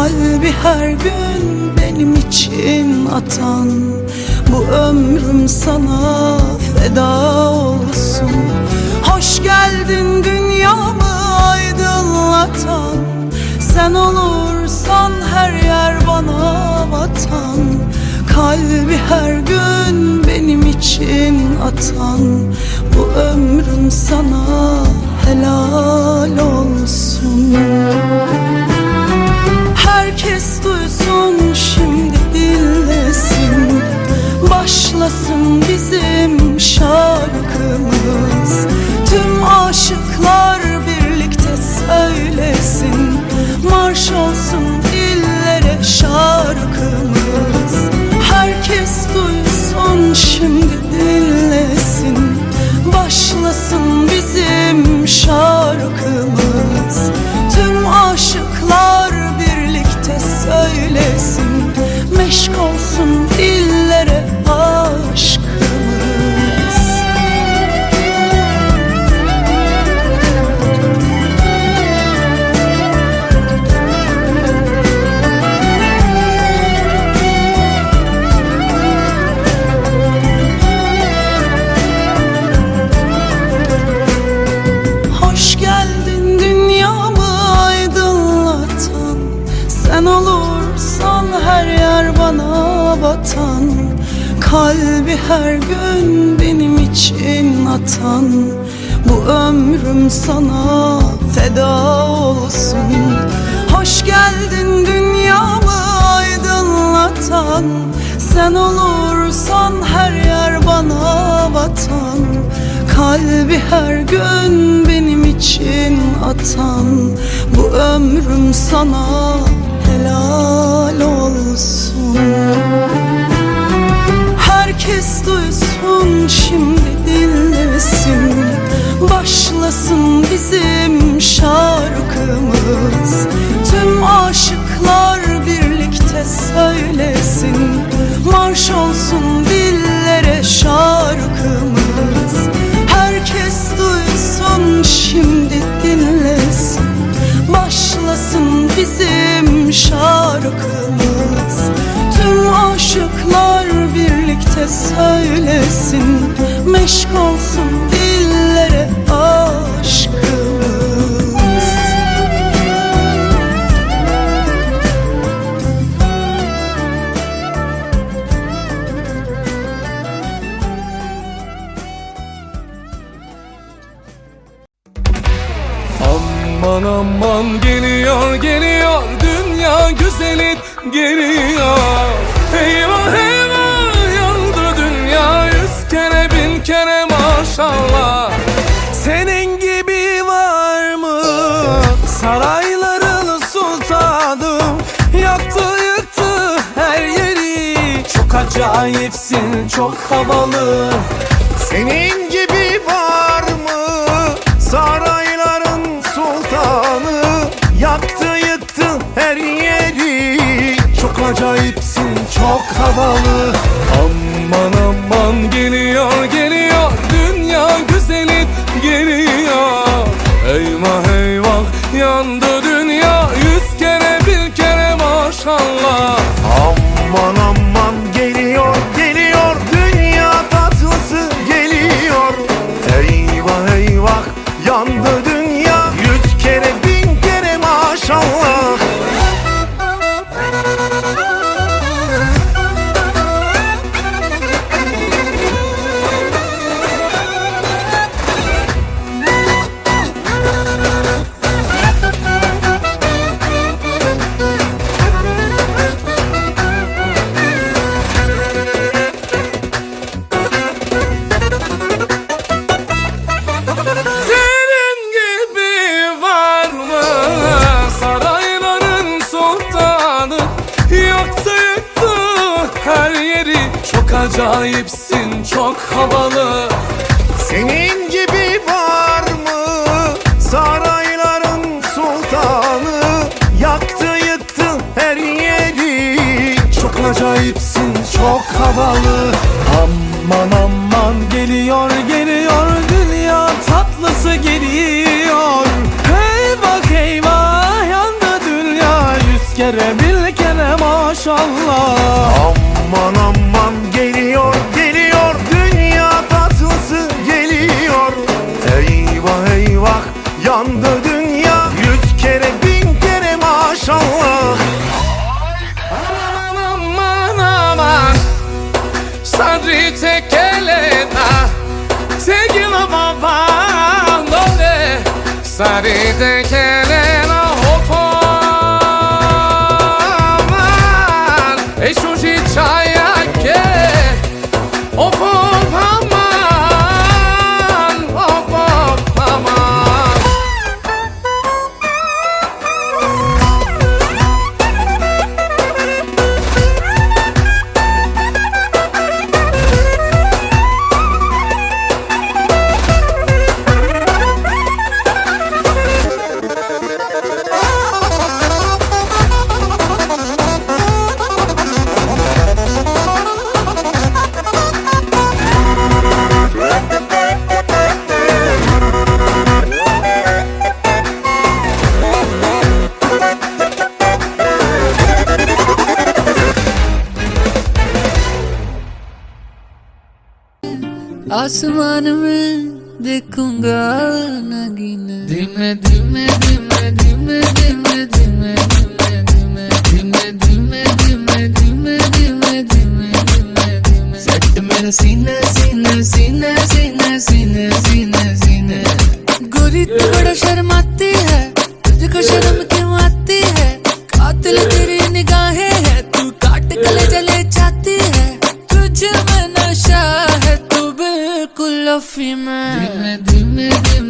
Kalbi her gün benim için atan. Bu ömrüm sana feda olsun. Hoş geldin dünyamı aydınlatan. Sen olursan her yer bana vatan. Kalbi her gün benim için atan. Bu ömrüm sana helal olsun Herkes duysun şimdi dinlesin. Başlasın bizim şarkımız Kalbi her gün benim için atan Bu ömrüm sana feda olsun. Hoş geldin dünyamı aydınlatan Sen olursan her yer bana vatan. Kalbi her gün benim için atan Bu ömrüm sana helal olsun Herkes duysun şimdi dinlesin. Başlasın bizim şarkımız. Tüm aşıklar birlikte söylesin. Marş olsun dillere şarkımız. Herkes duysun şimdi dinlesin. Başlasın bizim şarkımız Meşk olsun dillere aşkımız. Aman aman geliyor geliyor. Dünya güzeli geliyor. Eyvah eyvah yandı dünya. Yüz kere kere maşallah Senin gibi var mı? Sarayların sultanı Yaktı yıktı her yeri. Çok acayipsin çok havalı. Senin gibi var mı? Sarayların sultanı Yaktı yıktı her yeri. Çok acayipsin çok havalı dünya Yüz kere bir kere maşallah. Aman dünya Yüz kere maşallah. Aman aman geliyor geliyor. Dünya tatlısı geliyor. Eyvah eyvah yandı dünya. Yüz kere bin kere maşallah. Aman aman aman. Sadri tekelena Tegila baba Sadri tekelena आसमान में देखूँगा नगीना धीमे धीमे धीमे धीमे। perfume. Dime, dime, dime.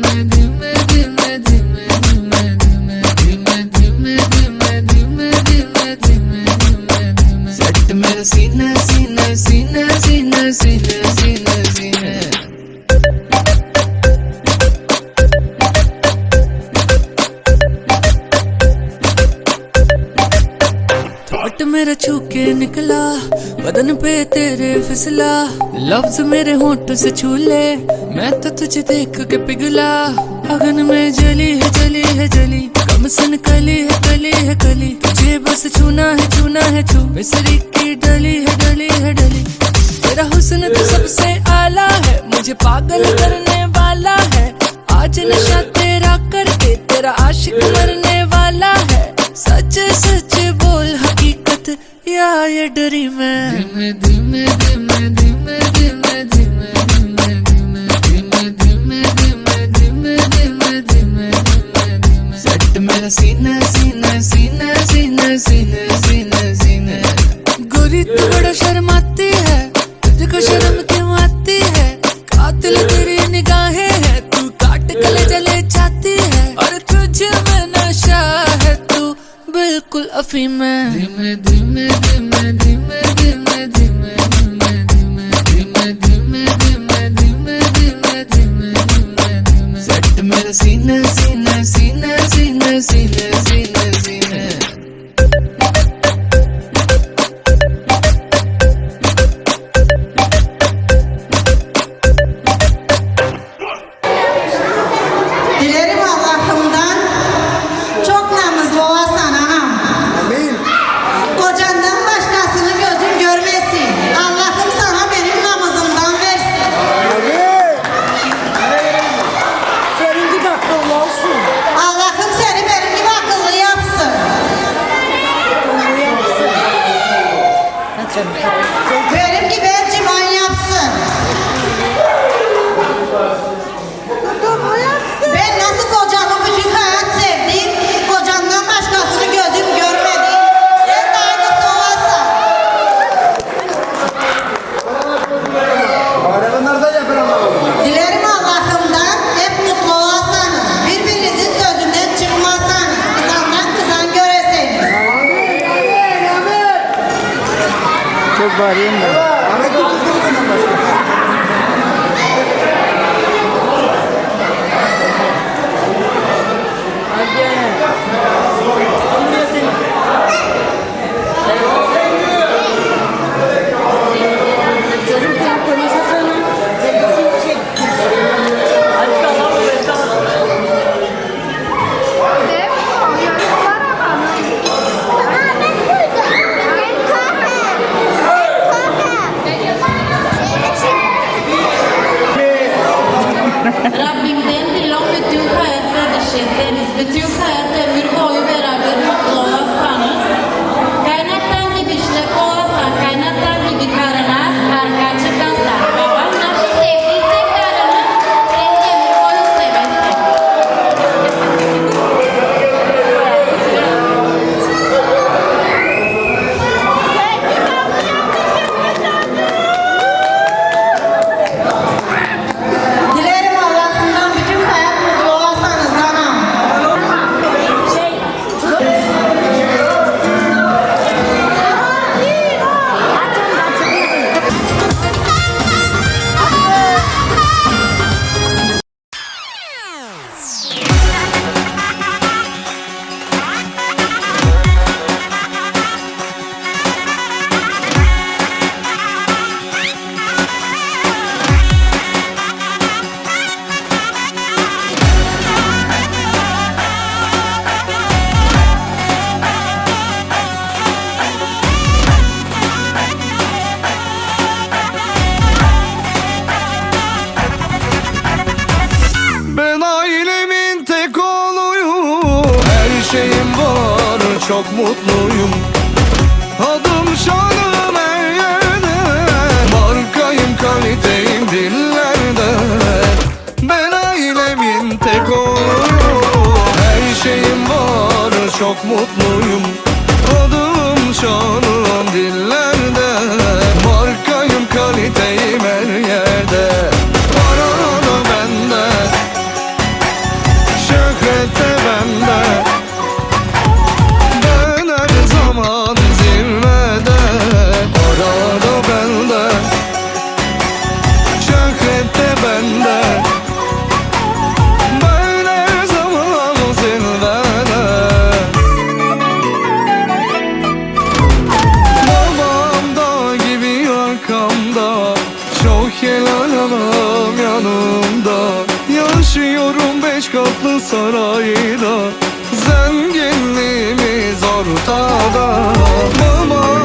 फिसला। लफ्ज मेरे होंठ से छू ले मैं तो तुझे देख के पिघला। अगन में जली है जली है, जली। कम सन कली है कली है, कली। तुझे बस छूना है छूना है, छू। मिसरी की डली है डली है, डली। तेरा हुस्न तो सबसे आला है। मुझे पागल करने वाला है। आज नशा तेरा करके तेरा आशिक मरने वाला है। सच सच बोल, हकीकत। या ये डरी मैं। धीमे धीमे धीमे। zine zine zine Gurit bada sharmate Yaşıyorum beş katlı sarayda. Zenginliğimiz ortada. Baba.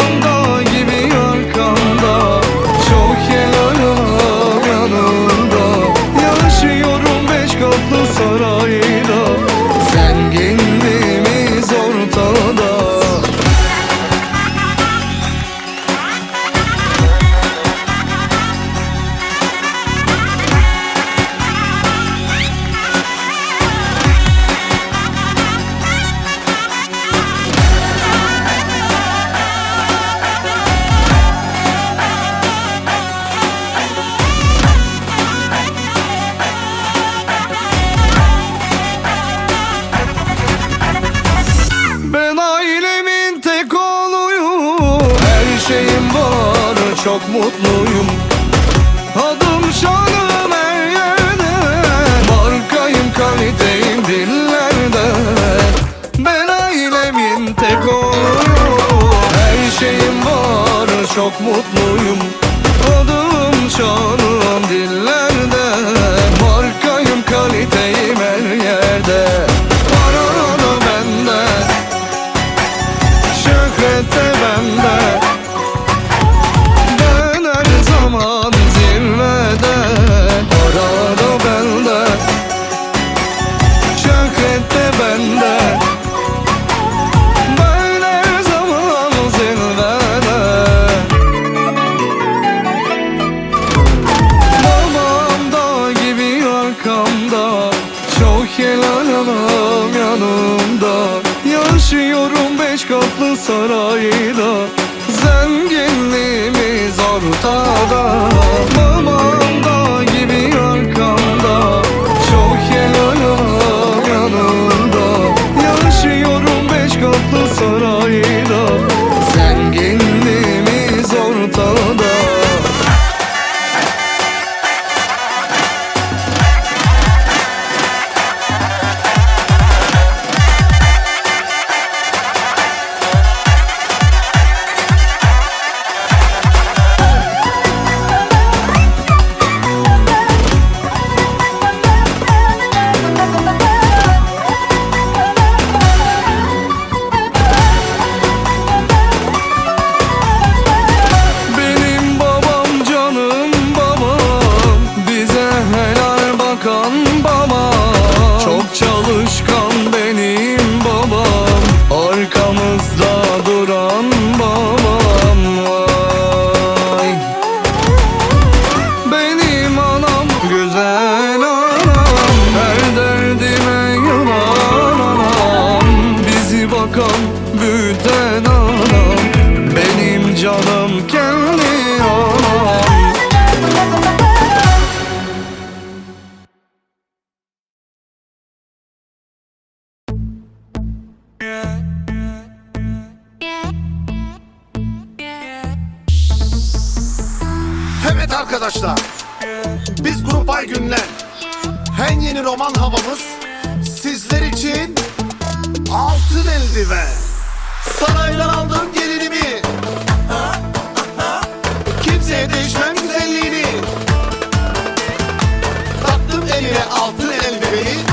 Beş katlı sarayda Zenginliğimiz ortada. anam Büyüten anam. Benim canım kendi Evet arkadaşlar Biz Grup Aygün'le En yeni roman havamız Sizler için altın eldiven. Saraydan aldım gelinimi. Kimseye değişmem güzelliğini. Taktım eline altın eldiveni